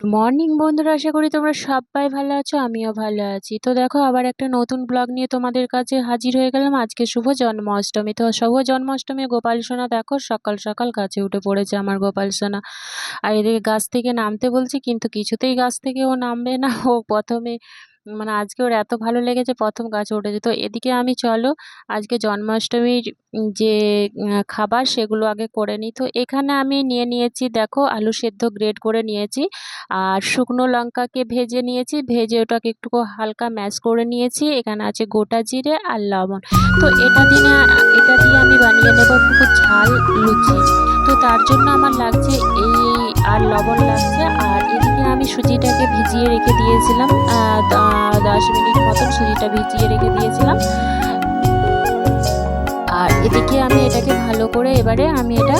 Good morning বন্ধুরা, আশা করি তোমরা সবাই ভালো আছো, আমিও ভালো আছি। তো দেখো, আবার একটা নতুন ব্লগ নিয়ে তোমাদের কাছে হাজির হয়ে গেলাম। আজকে শুভ জন্মাষ্টমী। তো শুভ জন্মাষ্টমী, গোপাল সোনা, দেখো, সকাল সকাল গাছে উঠে পড়েছে আমার গোপাল সোনা। আর এদিকে গাছ থেকে নামতে বলছি, কিন্তু কিছুতেই গাছ থেকে ও নামবে না। ও প্রথমে মানে আজকে ওর এত ভালো লেগেছে প্রথম গাছে উঠেছে। তো এদিকে আমি চলো, আজকে জন্মাষ্টমীর যে খাবার সেগুলো আগে করে নিই। তো এখানে আমি নিয়ে নিয়েছি দেখো আলু সেদ্ধ গ্রেড করে নিয়েছি, আর শুকনো লঙ্কাকে ভেজে নিয়েছি। ভেজে ওটাকে একটু হালকা ম্যাশ করে নিয়েছি। এখানে আছে গোটা জিরে আর লবণ। তো এটা দিয়ে এটা দিয়ে আমি বানিয়ে নেব একটু ঝাল লুচি। তো তার জন্য আমার লাগছে এই আর লবণ লাগছে, আর এদিকে আমি সুজিটাকে ভিজিয়ে রেখে দিয়েছিলাম দশ মিনিট মতন সুজিটা ভিজিয়ে রেখে দিয়েছিলাম। আর এদিকে আমি এটাকে ভালো করে এবারে আমি এটা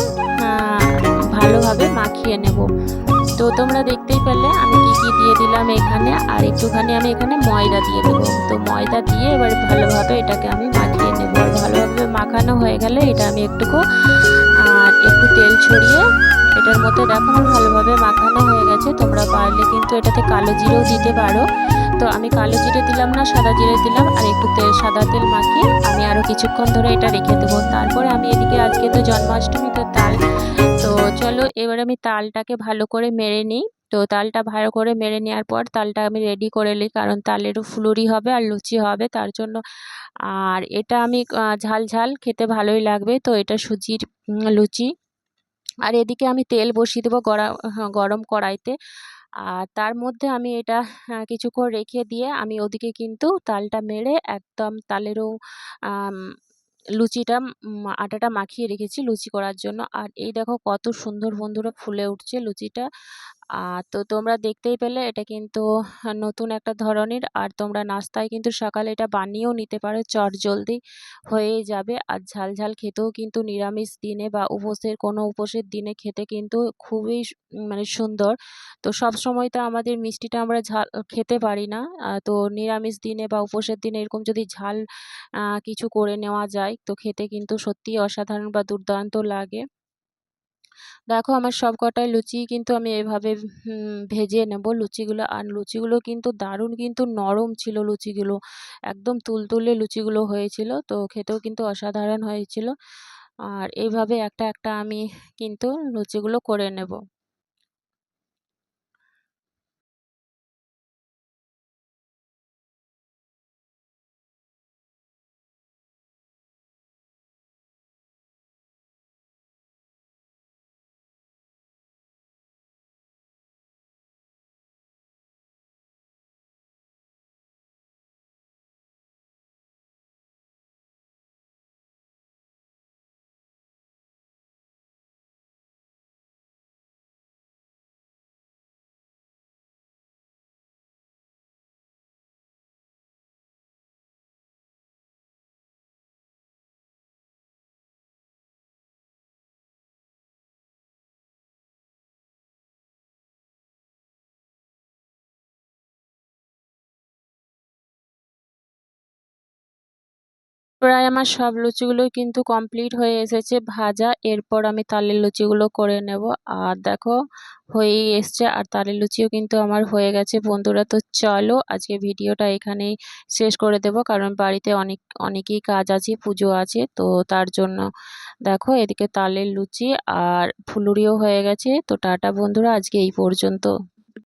ভালোভাবে মাখিয়ে নেব। তো তোমরা দেখতেই পেলে, আমি কি কি দিয়ে দিলাম এখানে, আর একটুখানি আমি এখানে ময়দা দিয়ে দেবো। তো ময়দা দিয়ে এবার ভালোভাবে এটাকে আমি মাখিয়ে নেব। আর ভালোভাবে মাখানো হয়ে গেলে এটা আমি একটুকু আর একটু তেল ছড়িয়ে এটার মধ্যে দেখো ভালোভাবে মাখানো হয়ে গেছে। তোমরা পারলে কিন্তু এটাতে কালো জিরেও দিতে পারো। তো আমি কালো জিরে দিলাম না, সাদা জিরে দিলাম আর একটু তেল, সাদা তেল মাখিয়ে আমি আরও কিছুক্ষণ ধরে এটা রেখে দেবো। তারপরে আমি এদিকে আজকে তো জন্মাষ্টমী তো তাল। তো চলো এবার আমি তালটাকে ভালো করে মেরে নিই। তো তালটা ভালো করে মেরে নেওয়ার পর তালটা আমি রেডি করে নিই, কারণ তালেরও ফুলুরি হবে আর লুচি হবে, তার জন্য আর এটা আমি ঝাল ঝাল খেতে ভালোই লাগবে। তো এটা সুজির লুচি। আর এদিকে আমি তেল বসিয়ে দেবো গরম কড়াইতে। আর তার মধ্যে আমি এটা কিছুক্ষণ রেখে দিয়ে আমি ওদিকে কিন্তু তালটা মেরে একদম তালেরও লুচিটা আটাটা মাখিয়ে রেখেছি লুচি করার জন্য। আর এই দেখো কত সুন্দর বন্ধুরা ফুলে উঠছে লুচিটা। তো তোমরা দেখতেই পেলে এটা কিন্তু নতুন একটা ধরনের। আর তোমরা নাস্তায় কিন্তু সকালে এটা বানিয়েও নিতে পারো, চট জলদি হয়েই যাবে। আর ঝাল ঝাল খেতেও কিন্তু নিরামিষ দিনে বা উপোসের কোনো উপোসের দিনে খেতে কিন্তু খুবই মানে সুন্দর। তো সব সময় তো আমাদের মিষ্টিটা আমরা ঝাল, খেতে পারি না। তো নিরামিষ দিনে বা উপোসের দিনে এরকম যদি ঝাল কিছু করে নেওয়া যায়, তো খেতে কিন্তু সত্যিই অসাধারণ বা দুর্দান্ত লাগে। দেখো আমার সব কটাই লুচি কিন্তু আমি এভাবে ভেজে নেব। লুচিগুলো, আর লুচিগুলো কিন্তু দারুণ কিন্তু নরম ছিল লুচিগুলো। একদম তুলতুলে লুচিগুলো হয়েছিল, তো খেতেও কিন্তু অসাধারণ হয়েছিল। আর এইভাবে একটা একটা আমি কিন্তু লুচিগুলো করে নেব। প্রায় আমার সব লুচিগুলোই কিন্তু কমপ্লিট হয়ে এসেছে ভাজা। এরপর আমি তালের লুচিগুলো করে নেব। আর দেখো, হয়েই এসছে। আর তালের লুচিও কিন্তু আমার হয়ে গেছে। বন্ধুরা, তো চলো আজকে ভিডিওটা এখানেই শেষ করে দেব। কারণ বাড়িতে অনেক, অনেকই কাজ আছে, পুজো আছে। তো তার জন্য দেখো, এদিকে তালের লুচি আর ফুলুরিও হয়ে গেছে। তো টাটা বন্ধুরা, আজকে এই পর্যন্ত।